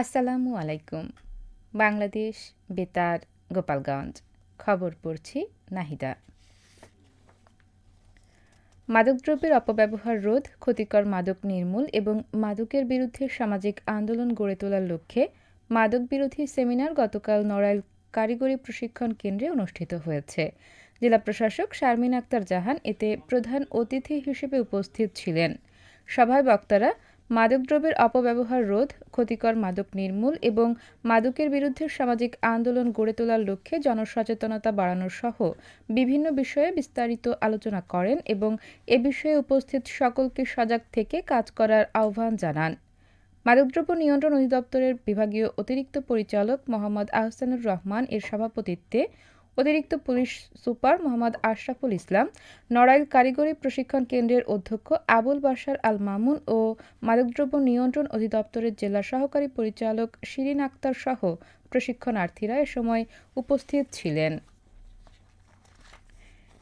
আসসালামু আলাইকুম। বাংলাদেশ, বেতার, গোপালগঞ্জ। খবর পড়ছি নাহিদা। মাদকদ্রব্যের অপব্যবহার রোধ, ক্ষতিকর মাদক নির্মূল এবং মাদকের বিরুদ্ধে সামাজিক আন্দোলন গড়ে তোলার লক্ষ্যে মাদক বিরোধী সেমিনার গতকাল নড়াইল কারিগরি প্রশিক্ষণ কেন্দ্রে অনুষ্ঠিত হয়েছে। জেলা প্রশাসক শারমিন আক্তার জাহান এতে প্রধান অতিথি হিসেবে উপস্থিত ছিলেন। সভায় বক্তারা মাদকদ্রব্যের অপব্যবহার রোধ, ক্ষতিকর মাদক নির্মূল এবং মাদকের বিরুদ্ধে সামাজিক আন্দোলন গড়ে তোলার লক্ষ্যে জনসচেতনতা বাড়ানোর সহ বিভিন্ন বিষয়ে বিস্তারিত আলোচনা করেন এবং এ বিষয়ে উপস্থিত সকলকে সজাগ থেকে কাজ করার আহ্বান জানান। মাদকদ্রব্য নিয়ন্ত্রণ অধিদপ্তরের বিভাগীয় অতিরিক্ত পরিচালক মোহাম্মদ আহসানুর রহমান এর সভাপতিত্বে অতিরিক্ত পুলিশ সুপার মোহাম্মদ আশরাফুল ইসলাম, নড়াইল কারিগরি প্রশিক্ষণ কেন্দ্রের অধ্যক্ষ আবুল বাশার আল মামুন ও মাদকদ্রব্য নিয়ন্ত্রণ অধিদপ্তরের জেলা সহকারী পরিচালক শিরিন আক্তার সহ প্রশিক্ষণার্থীরা এ সময় উপস্থিত ছিলেন।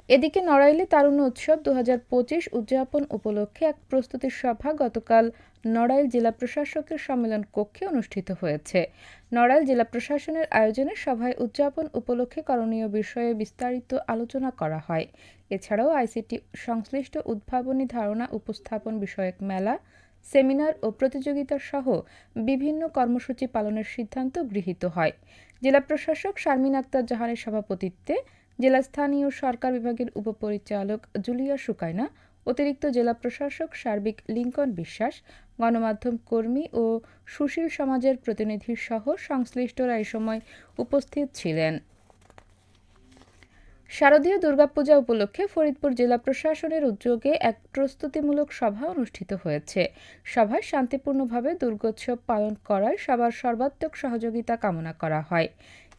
এদিকে নড়াইলে তারুণ্য উৎসব দু হাজার পঁচিশ উদযাপন উপলক্ষে এক প্রস্তুতি সভা গতকাল নড়াইল জেলা প্রশাসকের সম্মেলন কক্ষে অনুষ্ঠিত হয়েছে। নড়াইল জেলা প্রশাসনের আয়োজনে সভায় উদযাপন উপলক্ষে করণীয় বিষয়ে বিস্তারিত আলোচনা করা হয়। এছাড়াও আইসিটি সংশ্লিষ্ট উদ্ভাবনী ধারণা উপস্থাপন বিষয়ক মেলা, সেমিনার ও প্রতিযোগিতা সহ বিভিন্ন কর্মসূচি পালনের সিদ্ধান্ত গৃহীত হয়। জেলা প্রশাসক শারমিন আক্তার জাহানের সভাপতিত্বে জেলা স্থানীয় সরকার বিভাগের উপপরিচালক জুলিয়া সুকাইনা, অতিরিক্ত জেলা প্রশাসক সার্বিক লিঙ্কন বিশ্বাস, গণমাধ্যম কর্মী ও সুশীল সমাজের প্রতিনিধি সহ সংশ্লিষ্টরা এ সময় উপস্থিত ছিলেন। শারদীয় দুর্গাপূজা উপলক্ষে ফরিদপুর জেলা প্রশাসনের উদ্যোগে এক প্রস্তুতিমূলক সভা অনুষ্ঠিত হয়েছে। সভায় শান্তিপূর্ণভাবে দুর্গোৎসব পালন করায় সবার সর্বাত্মক সহযোগিতা কামনা করা হয়।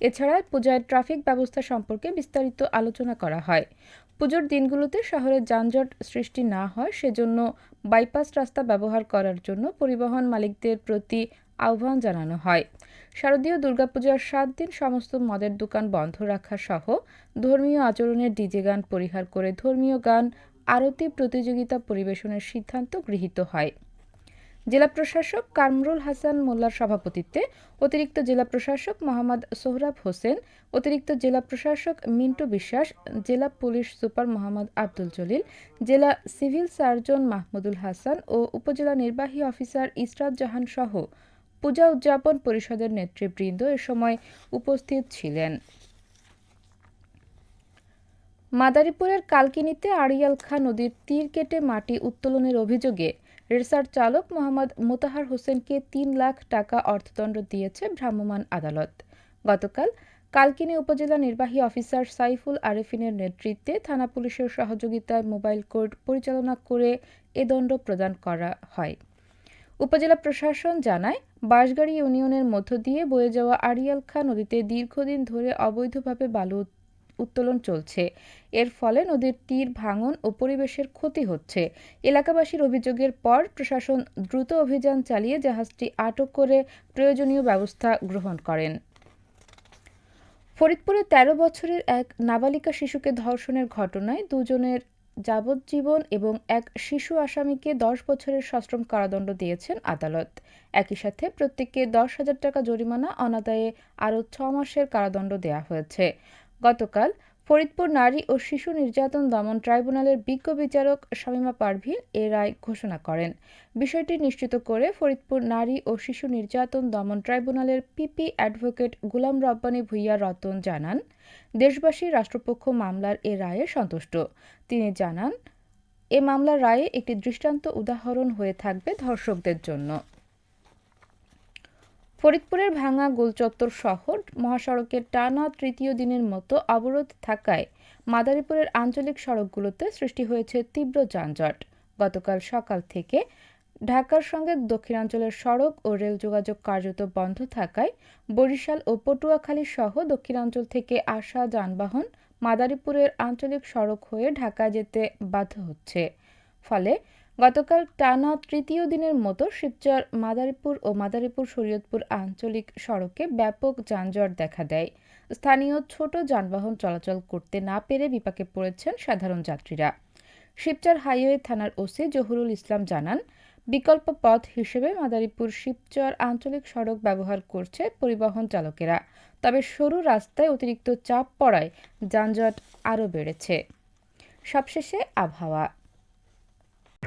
এছাড়া পূজায় ট্রাফিক ব্যবস্থা সম্পর্কে বিস্তারিত আলোচনা করা হয়। পুজোর দিনগুলোতে শহরে যানজট সৃষ্টি না হয়, সেজন্য বাইপাস রাস্তা ব্যবহার করার জন্য পরিবহন মালিকদের প্রতি আহ্বান জানানো হয়। শারদীয় দুর্গাপূজার সাত দিন সমস্ত মদের দোকান বন্ধ রাখা সহ ধর্মীয় আচরণের ডিজে গান পরিহার করে ধর্মীয় গান, আরতি প্রতিযোগিতা পরিবেশনের সিদ্ধান্ত গৃহীত হয়। জেলা প্রশাসক কামরুল হাসান মোল্লার সভাপতিত্বে অতিরিক্ত জেলা প্রশাসক মোহাম্মদ সোহরাব হোসেন, অতিরিক্ত জেলা প্রশাসক মিন্টু বিশ্বাস, জেলা পুলিশ সুপার মোহাম্মদ আব্দুল জলিল, জেলা সিভিল সার্জন মাহমুদুল হাসান ও উপজেলা নির্বাহী অফিসার ইসরাত জাহান সহ পূজা উদযাপন পরিষদের নেতৃবৃন্দ এ সময় উপস্থিত ছিলেন। মাদারীপুরের কালকিনিতে আড়িয়াল খা নদীর তীর কেটে মাটি উত্তোলনের অভিযোগে রিসার্চ চালক মোহাম্মদ মোতাহার হোসেনকে তিন লাখ টাকা অর্থদণ্ড দিয়েছে ভ্রাম্যমাণ আদালত। গতকাল কালকিনি উপজেলা নির্বাহী অফিসার সাইফুল আরেফিনের নেতৃত্বে থানা পুলিশের সহযোগিতায় মোবাইল কোর্ট পরিচালনা করে এ দণ্ড প্রদান করা হয়। উপজেলা প্রশাসন জানায়, বাঁশগাড়ি ইউনিয়নের মধ্য দিয়ে বয়ে যাওয়া আড়িয়াল খা নদীতে দীর্ঘদিন ধরে অবৈধভাবে বালু উত্তোলন চলছে। এর ফলে নদীর তীর ভাঙন ও পরিবেশের ক্ষতি হচ্ছে। এলাকাবাসীর অভিযোগের পর প্রশাসন দ্রুত অভিযান চালিয়ে জাহাজটি আটক করে প্রয়োজনীয় ব্যবস্থা গ্রহণ করেন। ফরিদপুরে ১৩ বছরের এক নাবালিকা শিশুকে ধর্ষণের ঘটনায় দুজনের যাবজ্জীবন এবং এক শিশু আসামিকে দশ বছরের সশ্রম কারাদণ্ড দিয়েছেন আদালত। একই সাথে প্রত্যেককে দশ হাজার টাকা জরিমানা, অনাদায়ে আরও ছ মাসের কারাদণ্ড দেওয়া হয়েছে। গতকাল ফরিদপুর নারী ও শিশু নির্যাতন দমন ট্রাইব্যুনালের বিজ্ঞ বিচারক শামীমা পারভিন এ রায় ঘোষণা করেন। বিষয়টি নিশ্চিত করে ফরিদপুর নারী ও শিশু নির্যাতন দমন ট্রাইব্যুনালের পিপি অ্যাডভোকেট গুলাম রব্বানী ভুইয়া রতন জানান, দেশবাসী রাষ্ট্রপক্ষ মামলার এ রায়ে সন্তুষ্ট। তিনি জানান, এ মামলার রায়ে একটি দৃষ্টান্ত উদাহরণ হয়ে থাকবে ধর্ষকদের জন্য। ফরিদপুরের ভাঙা গোলচত্বর শহর মহাসড়কের টানা তৃতীয় দিনের মতো অবরোধ থাকায় মাদারীপুরের আঞ্চলিক সড়কগুলোতে সৃষ্টি হয়েছে তীব্র যানজট। গতকাল সকাল থেকে ঢাকার সঙ্গে দক্ষিণাঞ্চলের সড়ক ও রেল যোগাযোগ কার্যত বন্ধ থাকায় বরিশাল ও পটুয়াখালী সহ দক্ষিণাঞ্চল থেকে আসা যানবাহন মাদারীপুরের আঞ্চলিক সড়ক হয়ে ঢাকা যেতে বাধ্য হচ্ছে। ফলে গতকাল টানা তৃতীয় দিনের মতো শিবচর, মাদারীপুর ও মাদারীপুর শরীয়তপুর আঞ্চলিক সড়কে ব্যাপক যানজট দেখা দেয়। স্থানীয় ছোট যানবাহন চলাচল করতে না পেরে বিপাকে পড়েছেন সাধারণ যাত্রীরা। শিবচর হাইওয়ে থানার ওসি জহুরুল ইসলাম জানান, বিকল্প পথ হিসেবে মাদারীপুর শিবচর আঞ্চলিক সড়ক ব্যবহার করছে পরিবহন চালকেরা। তবে সরু রাস্তায় অতিরিক্ত চাপ পড়ায় যানজট আরও বেড়েছে। সবশেষে আবহাওয়া।